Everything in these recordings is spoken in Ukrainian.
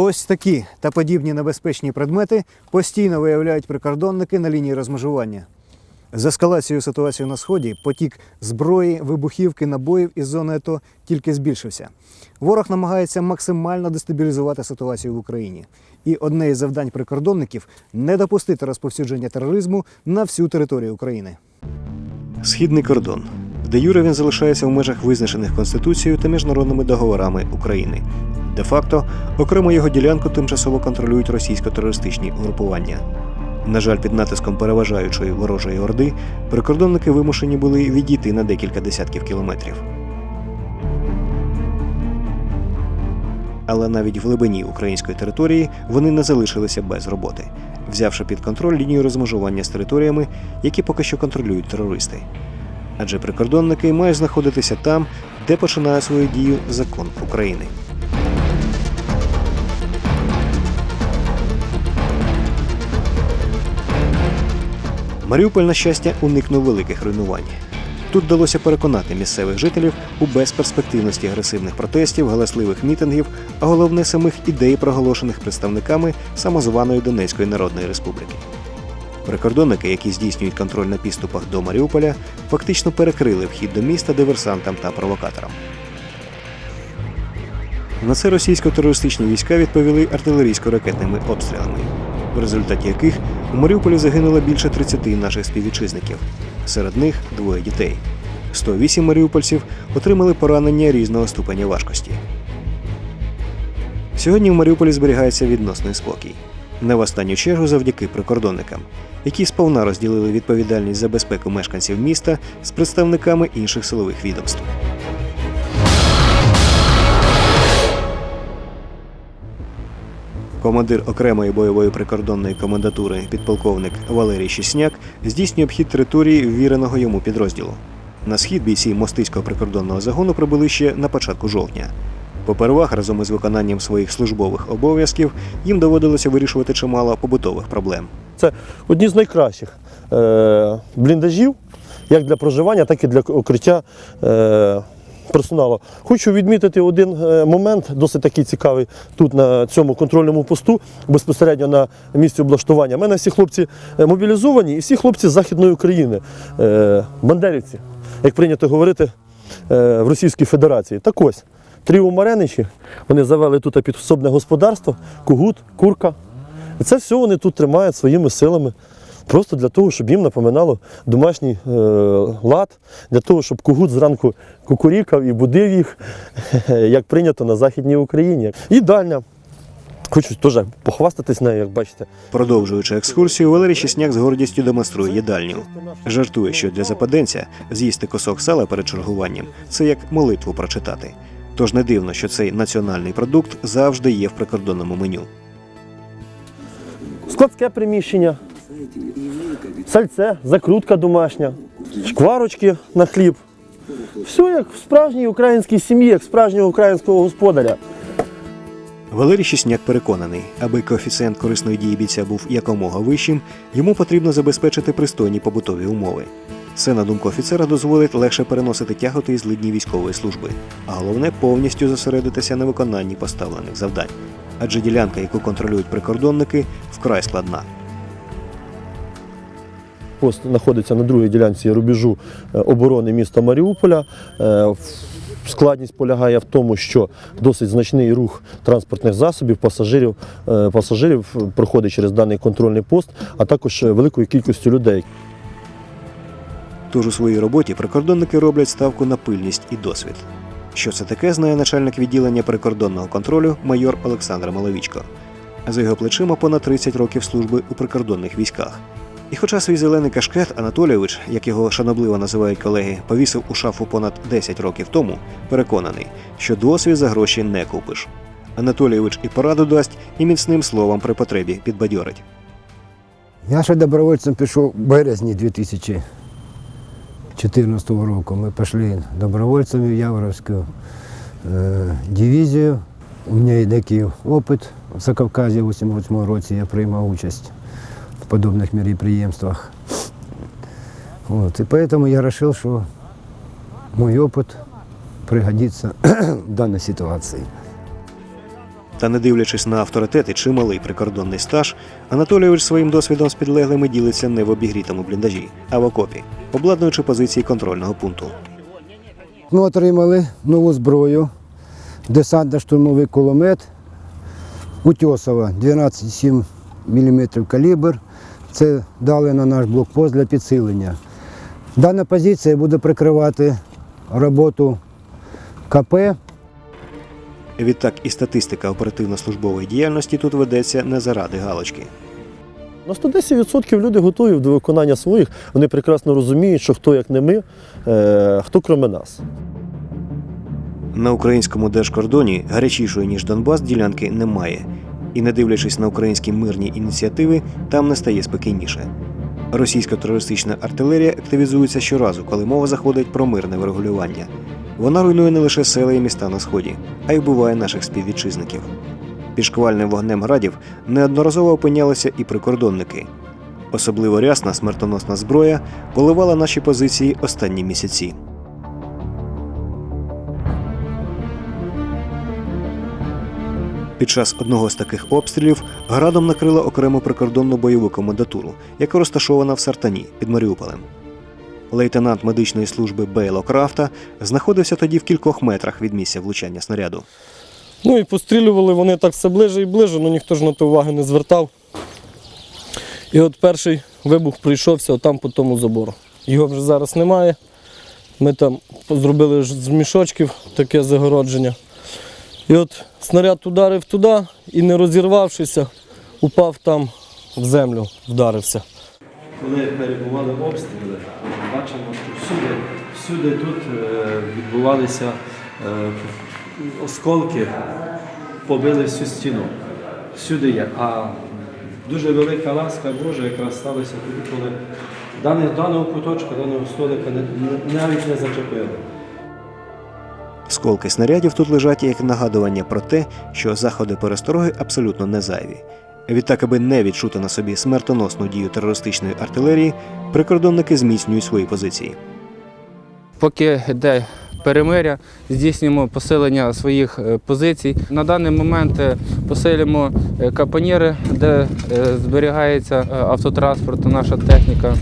Ось такі та подібні небезпечні предмети постійно виявляють прикордонники на лінії розмежування. З ескалацією ситуації на сході потік зброї, вибухівки, набоїв із зони АТО тільки збільшився. Ворог намагається максимально дестабілізувати ситуацію в Україні. І одне із завдань прикордонників не допустити розповсюдження тероризму на всю територію України. Східний кордон. Де Юре він залишається в межах визначених Конституцією та міжнародними договорами України. Де-факто, окремо його ділянку тимчасово контролюють російсько-терористичні угрупування. На жаль, під натиском переважаючої ворожої орди прикордонники вимушені були відійти на декілька десятків кілометрів. Але навіть в глибині української території вони не залишилися без роботи, взявши під контроль лінію розмежування з територіями, які поки що контролюють терористи. Адже прикордонники мають знаходитися там, де починає свою дію закон України. Маріуполь, на щастя, уникнув великих руйнувань. Тут вдалося переконати місцевих жителів у безперспективності агресивних протестів, галасливих мітингів, а головне самих ідей, проголошених представниками самозваної Донецької Народної Республіки. Прикордонники, які здійснюють контроль на підступах до Маріуполя, фактично перекрили вхід до міста диверсантам та провокаторам. На це російсько-терористичні війська відповіли артилерійсько-ракетними обстрілами, в результаті яких у Маріуполі загинуло більше 30 наших співвітчизників. Серед них двоє дітей. 108 маріупольців отримали поранення різного ступеня важкості. Сьогодні в Маріуполі зберігається відносний спокій. Не в останню чергу завдяки прикордонникам, які сповна розділили відповідальність за безпеку мешканців міста з представниками інших силових відомств. Командир окремої бойової прикордонної комендатури, підполковник Валерій Щісняк, здійснює обхід території ввіреного йому підрозділу. На схід бійці мостиського прикордонного загону прибули ще на початку жовтня. Попервах, разом із виконанням своїх службових обов'язків, їм доводилося вирішувати чимало побутових проблем. Це одні з найкращих е, бліндажів, як для проживання, так і для укриття е, персоналу. Хочу відмітити один е, момент, досить такий цікавий тут на цьому контрольному посту, безпосередньо на місці облаштування. У мене всі хлопці е, мобілізовані і всі хлопці з Західної України, е, бандерівці, як прийнято говорити в Російській Федерації. Так ось. Тріо Мареничі, вони завели тут підсобне господарство, кугут, курка. І це все вони тут тримають своїми силами. Просто для того, щоб їм напоминало домашній е, лад, для того, щоб кугут зранку кукурікав і будив їх, як прийнято на Західній Україні. Їдальня. Хочу теж похвастатись нею, як бачите. Продовжуючи екскурсію, Валерій Щесняк з гордістю демонструє їдальню. Жартує, що для западенця з'їсти косок сала перед чергуванням це як молитву прочитати. Тож не дивно, що цей національний продукт завжди є в прикордонному меню. Складське приміщення, сальце, закрутка домашня, шкварочки на хліб. Все як в справжній українській сім'ї, як справжнього українського господаря. Валерій Щесняк переконаний, аби коефіцієнт корисної дії бійця був якомога вищим, йому потрібно забезпечити пристойні побутові умови. Це, на думку офіцера, дозволить легше переносити тяготи і злидні військової служби, а головне повністю зосередитися на виконанні поставлених завдань. Адже ділянка, яку контролюють прикордонники, вкрай складна. Пост знаходиться на другій ділянці рубежу е, оборони міста Маріуполя. Е, Складність полягає в тому, що досить значний рух транспортних засобів, пасажирів, е, пасажирів проходить через даний контрольний пост, а також великою кількістю людей. Тож у своїй роботі прикордонники роблять ставку на пильність і досвід. Що це таке, знає начальник відділення прикордонного контролю майор Олександр Маловічко. За його плечима понад 30 років служби у прикордонних військах. І хоча свій зелений кашкет Анатолійович, як його шанобливо називають колеги, повісив у шафу понад 10 років тому, переконаний, що досвід за гроші не купиш. Анатолійович і пораду дасть, і міцним словом при потребі підбадьорить. Я ще добровольцем пішов в березні 2014 року. Ми пішли добровольцями в Яворовську е, дивізію. У мене є деякий опит в Закавказі в 88 році я приймав участь в подобних мероприємствах. Вот. И поэтому я решил, что мой опыт пригодится в данной ситуации. Та не дивлячись на авторитет і чималий прикордонний стаж, Анатолійович своїм досвідом з підлеглими ділиться не в обігрітому бліндажі, а в окопі, обладнуючи позиції контрольного пункту. Ми отримали нову зброю, десантно-штурмовий кулемет Утьосова 12,7 мм калібр. Це дали на наш блокпост для підсилення. Дана позиція буде прикривати роботу КП Відтак і статистика оперативно-службової діяльності тут ведеться не заради галочки. На 110% люди готові до виконання своїх. Вони прекрасно розуміють, що хто як не ми, е, хто кроме нас. На українському держкордоні гарячішої ніж Донбас ділянки немає, і не дивлячись на українські мирні ініціативи, там не стає спокійніше. Російська терористична артилерія активізується щоразу, коли мова заходить про мирне врегулювання. Вона руйнує не лише села і міста на сході, а й вбиває наших співвітчизників. Під шквальним вогнем градів неодноразово опинялися і прикордонники. Особливо рясна смертоносна зброя поливала наші позиції останні місяці. Під час одного з таких обстрілів градом накрила окрему прикордонну бойову комендатуру, яка розташована в Сартані під Маріуполем. Лейтенант медичної служби Бейло Крафта знаходився тоді в кількох метрах від місця влучання снаряду. Ну і пострілювали вони так все ближе і ближе, але ніхто ж на то уваги не звертав. І от перший вибух прийшовся отам по тому забору. Його вже зараз немає. Ми там зробили з мішочків таке загородження. І от снаряд ударив туди і не розірвавшися, упав там в землю, вдарився. Коли перебували обстріли, бачимо, що всюди, всюди тут е, відбувалися е, осколки, побили всю стіну. Всюди є. А дуже велика ласка Божа якраз сталася тоді, коли даного куточка, даного столика навіть не зачепили. Сколки снарядів тут лежать як нагадування про те, що заходи перестороги абсолютно не зайві. Відтак, аби не відчути на собі смертоносну дію терористичної артилерії, прикордонники зміцнюють свої позиції. Поки йде перемиря, здійснюємо посилення своїх е, позицій. На даний момент е, посилюємо е, капоніри, де зберігається автотранспорт, наша техніка.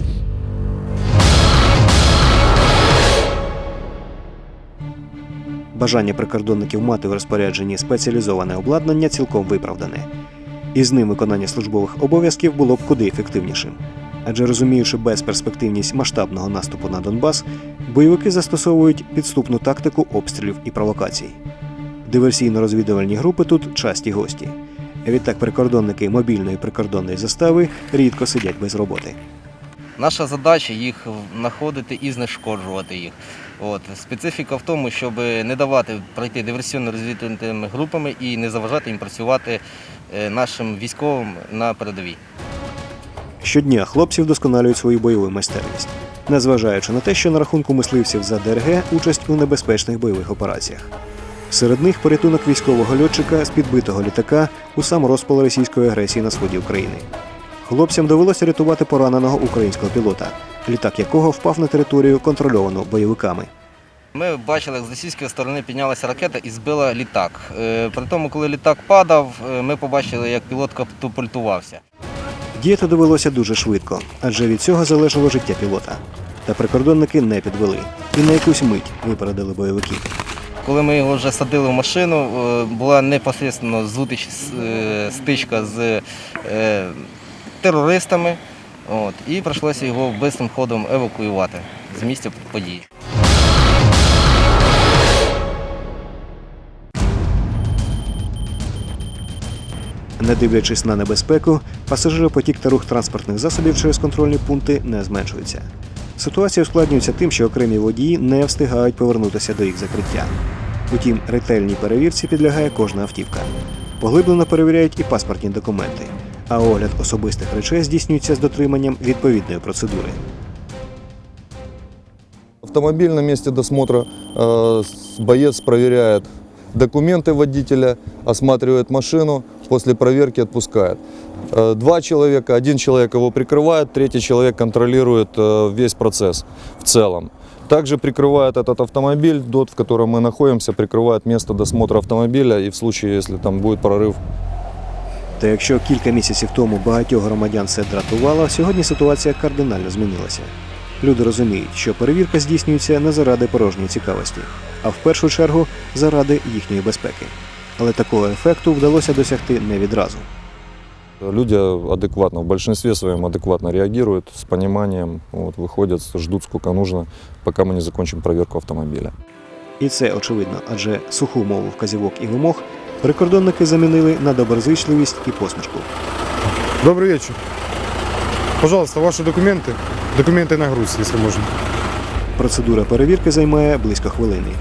Бажання прикордонників мати в розпорядженні спеціалізоване обладнання цілком виправдане. І з ним виконання службових обов'язків було б куди ефективнішим. Адже розуміючи безперспективність масштабного наступу на Донбас, бойовики застосовують підступну тактику обстрілів і провокацій. Диверсійно-розвідувальні групи тут часті гості. Відтак прикордонники мобільної прикордонної застави рідко сидять без роботи. Наша задача їх знаходити і знешкоджувати їх. От. Специфіка в тому, щоб не давати пройти диверсійно-розвідувальними групами і не заважати їм працювати е, нашим військовим на передовій. Щодня хлопці вдосконалюють свою бойову майстерність, незважаючи на те, що на рахунку мисливців за ДРГ участь у небезпечних бойових операціях. Серед них порятунок військового льотчика з підбитого літака у сам розпал російської агресії на сході України. Хлопцям довелося рятувати пораненого українського пілота, літак якого впав на територію, контрольовану бойовиками. Ми бачили, як з російської сторони піднялася ракета і збила літак. Е, При тому, коли літак падав, е, ми побачили, як пілот катапультувався. Діяти довелося дуже швидко, адже від цього залежало життя пілота. Та прикордонники не підвели і на якусь мить випередили бойовиків. Коли ми його вже садили в машину, е, була непосередньо зустріч, е, стичка з терористами. От, і прийшлося його швидким ходом евакуювати з місця події. Не дивлячись на небезпеку, пасажиропотік та рух транспортних засобів через контрольні пункти не зменшується. Ситуація ускладнюється тим, що окремі водії не встигають повернутися до їх закриття. Утім, ретельній перевірці підлягає кожна автівка. Поглиблено перевіряють і паспортні документи, а огляд особистих речей здійснюється з дотриманням відповідної процедури. автомобиль на месте досмотра э, с- боец проверяет документы водителя, осматривает машину, после проверки отпускает. Э, Два человека, один человек его прикрывает, третий человек контролирует э, весь процесс в целом. Также прикрывает этот автомобиль, ДОТ, в котором мы находимся, прикрывает место досмотра автомобиля и в случае, если там будет прорыв та якщо кілька місяців тому багатьох громадян це дратувало, сьогодні ситуація кардинально змінилася. Люди розуміють, що перевірка здійснюється не заради порожньої цікавості, а в першу чергу заради їхньої безпеки. Але такого ефекту вдалося досягти не відразу. Люди адекватно, в большинстве своем адекватно реагируют, с пониманием, вот, выходят, ждут сколько нужно, пока мы не закончим проверку автомобиля. І це очевидно, адже суху мову вказівок і вимог прикордонники замінили на доброзичливість і посмішку. Добрый вечер. Пожалуйста, ваши документы. Документы на груз, если можно. Процедура перевірки займає близько хвилини.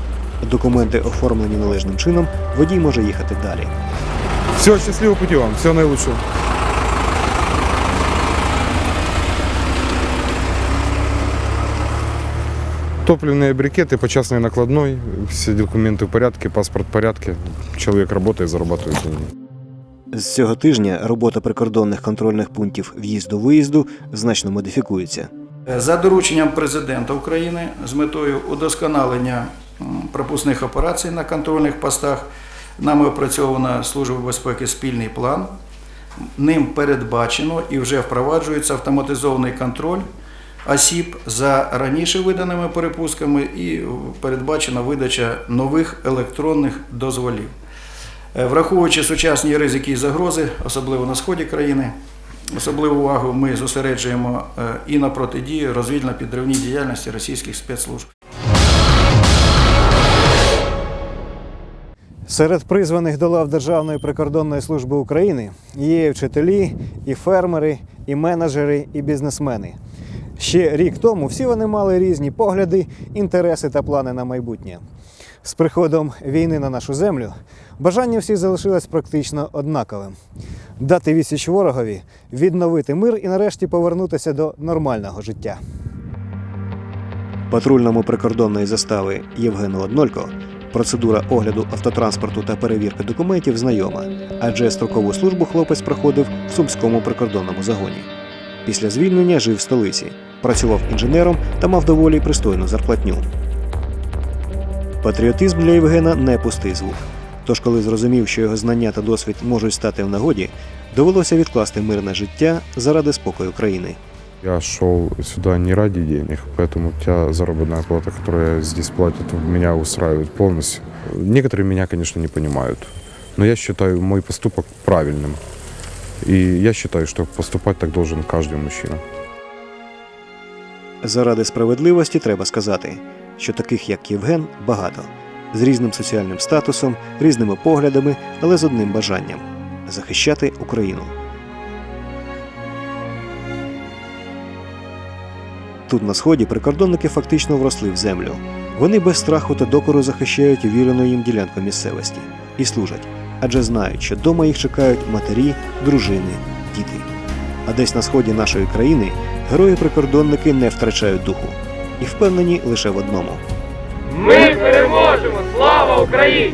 Документи оформлені належним чином, водій може їхати далі. Все, счастливого пути вам. Всего наилучшего. Топливные брикеты по частной накладной, все документы в порядке, паспорт в порядке. Человек работает, зарабатывает деньги. З цього тижня робота прикордонних контрольних пунктів в'їзду-виїзду значно модифікується. За дорученням президента України з метою удосконалення м, пропускних операцій на контрольних постах нами опрацьована Служба безпеки спільний план. Ним передбачено і вже впроваджується автоматизований контроль осіб за раніше виданими перепусками і передбачена видача нових електронних дозволів. Е, Враховуючи сучасні ризики і загрози, особливо на сході країни, особливу увагу ми зосереджуємо е, і на протидії розвідно-підривній діяльності російських спецслужб. Серед призваних до лав Державної прикордонної служби України є і вчителі, і фермери, і менеджери, і бізнесмени. Ще рік тому всі вони мали різні погляди, інтереси та плани на майбутнє. З приходом війни на нашу землю бажання всіх залишилось практично однаковим: дати відсіч ворогові, відновити мир і нарешті повернутися до нормального життя. Патрульному прикордонної застави Євгену Однолько процедура огляду автотранспорту та перевірки документів знайома, адже строкову службу хлопець проходив в сумському прикордонному загоні. Після звільнення жив в столиці, працював інженером та мав доволі пристойну зарплатню. Патріотизм для Євгена не пустий звук. Тож, коли зрозумів, що його знання та досвід можуть стати в нагоді, довелося відкласти мирне життя заради спокою країни. Я шел сюда не ради денег, поэтому та заработная плата, которая здесь платят, меня устраивает полностью. Некоторые меня, конечно, не понимают, но я считаю мой поступок правильным. И я считаю, что поступать так должен каждый мужчина. Заради справедливості треба сказати, що таких як Євген багато, з різним соціальним статусом, різними поглядами, але з одним бажанням захищати Україну. Тут на сході прикордонники фактично вросли в землю. Вони без страху та докору захищають увірену їм ділянку місцевості і служать, адже знають, що дома їх чекають матері, дружини, діти. А десь на сході нашої країни герої-прикордонники не втрачають духу і впевнені лише в одному. Ми переможемо! Слава Україні!